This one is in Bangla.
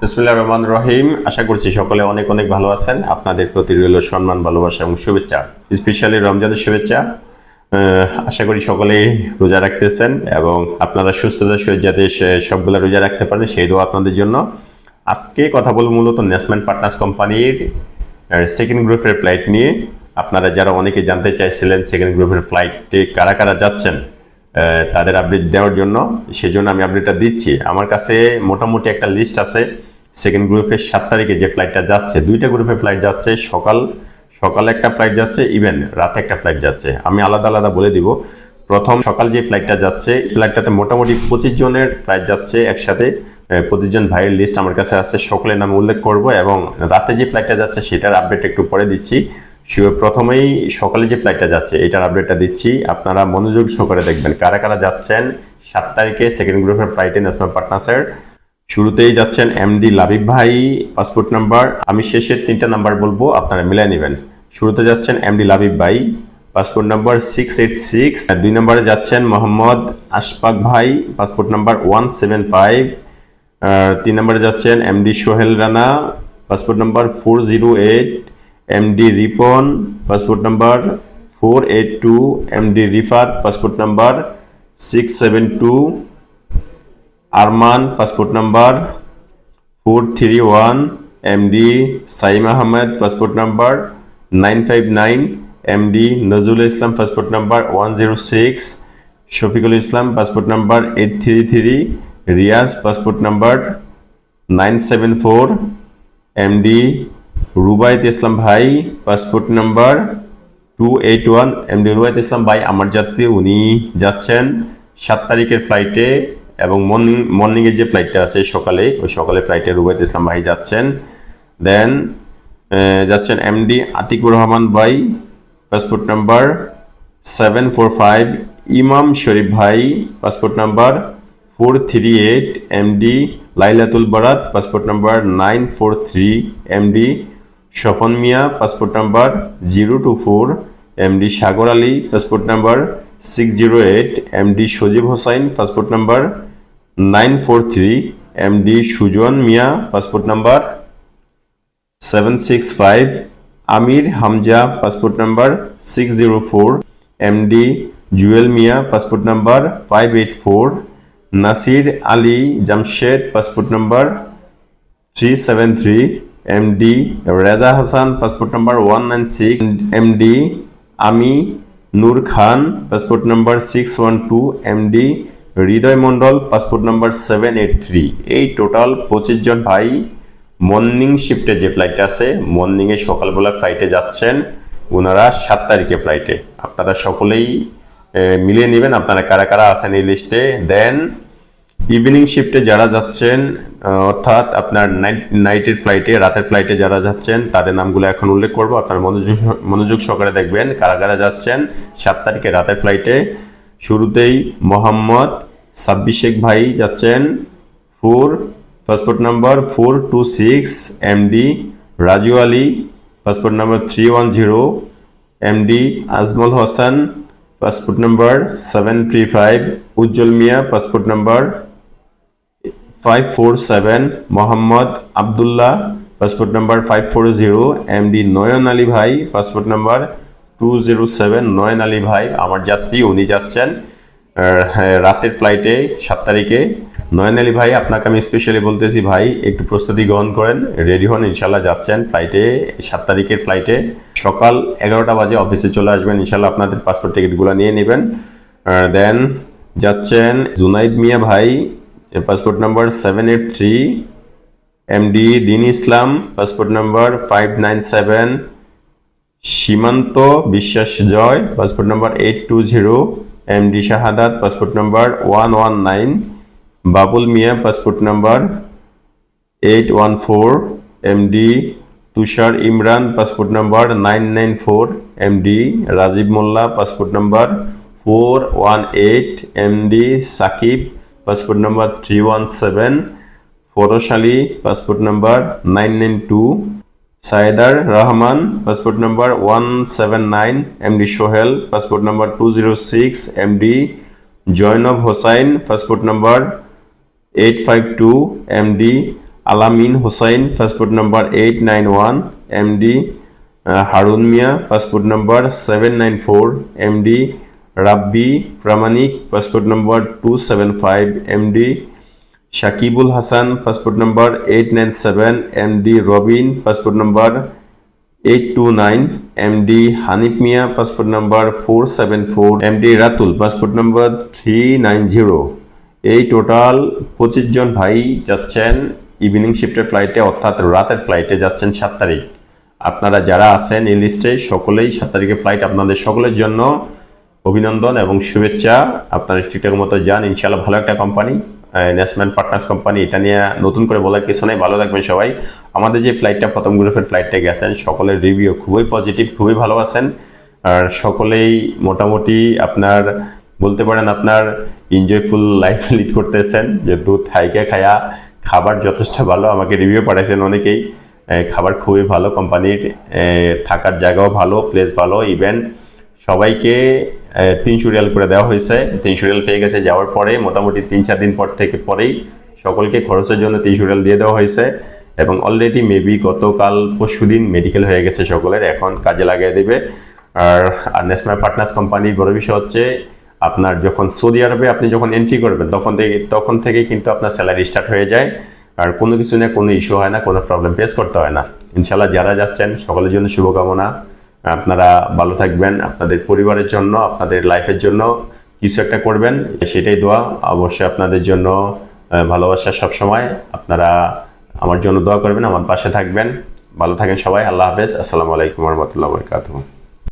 বিসমুল্লাহ রহমান রহিম। আশা করছি সকলে অনেক অনেক ভালো আছেন। আপনাদের প্রতি রইল সম্মান, ভালোবাসা এবং শুভেচ্ছা, স্পেশালি রমজানের শুভেচ্ছা। আশা করি সকলেই রোজা রাখতেছেন এবং আপনারা সুস্থতার সহিত যাতে সবগুলা রোজা রাখতে পারেন, সেই দোয়া আপনাদের জন্য। আজকে কথা বলব মূলত ন্যাসমেন্ট পার্টনার্স কোম্পানির সেকেন্ড গ্রুপের ফ্লাইট নিয়ে। আপনারা যারা অনেকে জানতে চাইছিলেন সেকেন্ড গ্রুপের ফ্লাইটে কারা কারা যাচ্ছেন তাদের আপডেট দেওয়ার জন্য। সেজন্য আমি আপডেটটা দিচ্ছি। আমার কাছে মোটামুটি একটা লিস্ট আছে। সেকেন্ড গ্রুপের সাত তারিখে যে ফ্লাইটটা যাচ্ছে, দুইটা গ্রুপের ফ্লাইট যাচ্ছে। সকাল, সকালে একটা ফ্লাইট যাচ্ছে ইভেন রাতে একটা ফ্লাইট যাচ্ছে। আমি আলাদা আলাদা বলে দিব। প্রথম সকাল যে ফ্লাইটটা যাচ্ছে ফ্লাইটটাতে মোটামুটি পঁচিশ জনের ফ্লাইট যাচ্ছে একসাথে। পঁচিশ জন ভাইয়ের লিস্ট আমার কাছে আছে। সকলের নাম উল্লেখ করব এবং রাতে যে ফ্লাইটটা যাচ্ছে, সেটার আপডেট একটু পরে দিচ্ছি। সে- প্রথমেই সকালে যে ফ্লাইটটা যাচ্ছে, এটার আপডেটটা দিচ্ছি। আপনারা মনোযোগ সহকারে দেখবেন কারা কারা যাচ্ছেন। সাত তারিখে সেকেন্ড গ্রুপের ফ্লাইটে ন্যাশনাল পার্টনার্সের শুরুতেই যাচ্ছেন এমডি লাবিব ভাই পাসপোর্ট নাম্বার আমি শেষের তিনটা নাম্বার বলব, আপনারা মিলাই নেবেন। শুরুতে যাচ্ছেন এমডি লাবিব ভাই passport number six eight six দুই নম্বরে যাচ্ছেন মোহাম্মদ আশফাক ভাই passport number one seven five তিন নম্বরে যাচ্ছেন MD Sohel Rana passport number four zero eight MD Ripon passport number four eight two MD Rifat passport number six seven two Arman passport number four three one MD Saim Ahmed passport number nine five nine MD Nazrul Islam passport number one zero six Shafiqul Islam passport number eight three three Riaz passport number nine seven four MD Rubait Islam ভাই, passport number two eight one MD Rubait Islam ভাই, আমার যাত্রী, উনি যাচ্ছেন সাত তারিখের ফ্লাইটে এবং মর্নিং মর্নিংয়ে যে ফ্লাইটটা আছে সকালে, ওই সকালে ফ্লাইটে রুবাইত ইসলাম ভাই যাচ্ছেন। দেন যাচ্ছেন এমডি আতিকুর রহমান ভাই, passport number seven four five, Imam Sharif ভাই, passport number four three eight MD Lailatul Barat, passport number nine four three MD Swapan Mia passport number zero two four MD Sagar Ali passport number six zero eight MD Sajib Hossain passport number nine four three MD Sujon Mia passport number seven six five Amir Hamza passport number six zero four MD Jewel Mia passport number five eight four Nasir Ali Jamshed passport number three seven three MD Reza Hasan passport number one nine six MD Ami Nur Khan passport number six one two MD Hridoy Mondal passport number seven eight three এই টোটাল পঁচিশ জন ভাই মর্নিং শিফটে যে ফ্লাইটটা আছে মর্নিংয়ে সকালবেলা ফ্লাইটে যাচ্ছেন, ওনারা সাত তারিখে ফ্লাইটে আপনারা সকলেই মিলিয়ে নেবেন আপনারা কারা কারা আছেন এই লিস্টে দেন ইভিনিং শিফটে যারা যাচ্ছেন অর্থাৎ আপনার নাইট নাইটের ফ্লাইটে রাতের ফ্লাইটে যারা যাচ্ছেন, তাদের নামগুলো এখন উল্লেখ করব। আপনার মনোযোগ মনোযোগ সহকারে দেখবেন কারা কারা যাচ্ছেন, সাত তারিখে রাতের ফ্লাইটে শুরুতেই মোহাম্মদ সাব্বির শেখ ভাই যাচ্ছেন, four passport number four two six MD Raju Ali passport number three one zero MD Ajmal Hossain passport number seven three five Ujjwal Mia passport number five four seven Mohammad Abdullah passport number five four zero MD Nayan Ali ভাই passport number two zero seven Nayan Ali ভাই আমার যাত্রী উনি যাচ্ছেন হ্যাঁ, রাতের ফ্লাইটে সাত তারিখে। নয়ন আলী ভাই আপনাকে আমি স্পেশালি বলতেছি ভাই একটু প্রস্তুতি গ্রহণ করেন রেডি হন ইনশাল্লাহ যাচ্ছেন ফ্লাইটে সাত তারিখের ফ্লাইটে সকাল এগারোটা বাজে অফিসে চলে আসবেন। ইনশাল্লাহ আপনাদের পাসপোর্ট টিকিটগুলো নিয়ে নেবেন। দেন যাচ্ছেন জুনাইদ মিয়া ভাই passport number seven eight three MD Din Islam passport number five nine seven Simanta Biswas Joy passport number eight two zero MD Shahadat passport number one one nine Babul Mia passport number eight one four MD Tushar Imran, passport number nine nine four, MD Rajib Molla, passport number four one eight, MD Sakib, passport number three one seven Ali passport number nine nine two Saidar Rahman, passport number one seven nine, MD Sohel, passport number two zero six, MD Zainab Hossain, passport number eight five two, MD Alamin Hossain, passport number eight nine one MD Harun Mia, passport number seven nine four MD Rabbi Pramanik, passport number two seven five MD Shakibul Hasan, passport number eight nine seven MD Robin, passport number eight two nine MD Hanif Mia, passport number four seven four MD Ratul, passport number three nine zero এই টোটাল পঁচিশ জন ভাই যাচ্ছেন ইভিনিং শিফটের ফ্লাইটে অর্থাৎ রাতের ফ্লাইটে যাচ্ছেন সাত তারিখ। আপনারা যারা আছেন এই লিস্টে সকলেই সাত তারিখে ফ্লাইট আপনাদের সকলের জন্য অভিনন্দন এবং শুভেচ্ছা। আপনারা ঠিকঠাক মতো যান। ইনশাল্লাহ ভালো একটা কোম্পানি ন্যাশনাল পার্টনার্স কোম্পানি এটা নিয়ে নতুন করে বলার কিছু নেই। ভালো থাকবেন সবাই। আমাদের যে ফ্লাইটটা প্রথম গ্রুপের ফ্লাইটটা গেছেন, সকলের রিভিউ খুবই পজিটিভ খুবই ভালো আছেন। আর সকলেই মোটামুটি আপনার, বলতে পারেন আপনার এনজয়ফুল লাইফ লিড করতেছেন। যেহেতু থাইকে খায়া খাবার যথেষ্ট ভালো আমাকে রিভিউ পাঠাইছেন অনেকেই। খাবার খুবই ভালো কোম্পানির থাকার জায়গাও ভালো প্লেস ভালো ইভেন সবাইকে তিনশো রিয়াল করে দেওয়া হয়েছে। তিনশো রিয়াল পেয়ে গেছে যাওয়ার পরে, মোটামুটি তিন চার দিন পর থেকে পরেই সকলকে খরচের জন্য তিনশো রিয়াল দিয়ে দেওয়া হয়েছে। এবং অলরেডি মেবি গতকাল পরশু দিন মেডিকেল হয়ে গেছে সকলের, এখন কাজে লাগিয়ে দেবে। আর আর ন্যাশনাল পার্টনার্স কোম্পানির বড় বিষয় হচ্ছে আপনার যখন সৌদি আরবে আপনি যখন এন্ট্রি করবেন, তখন থেকে তখন থেকে কিন্তু আপনার স্যালারি স্টার্ট হয়ে যায়। আর কোনো কিছু নিয়ে কোনো ইস্যু হয় না, কোনো প্রবলেম ফেস করতে হয় না। ইনশাল্লাহ যারা যাচ্ছেন, সকলের জন্য শুভকামনা। আপনারা ভালো থাকবেন, আপনাদের পরিবারের জন্য, আপনাদের লাইফের জন্য কিছু একটা করবেন, সেটাই দোয়া। অবশ্যই আপনাদের জন্য ভালোবাসা সবসময়। আপনারা আমার জন্য দোয়া করবেন, আমার পাশে থাকবেন। ভালো থাকেন সবাই, আল্লাহ হাফেজ। আসসালামু আলাইকুম রহমতুল্লাহ বরকাতুহ।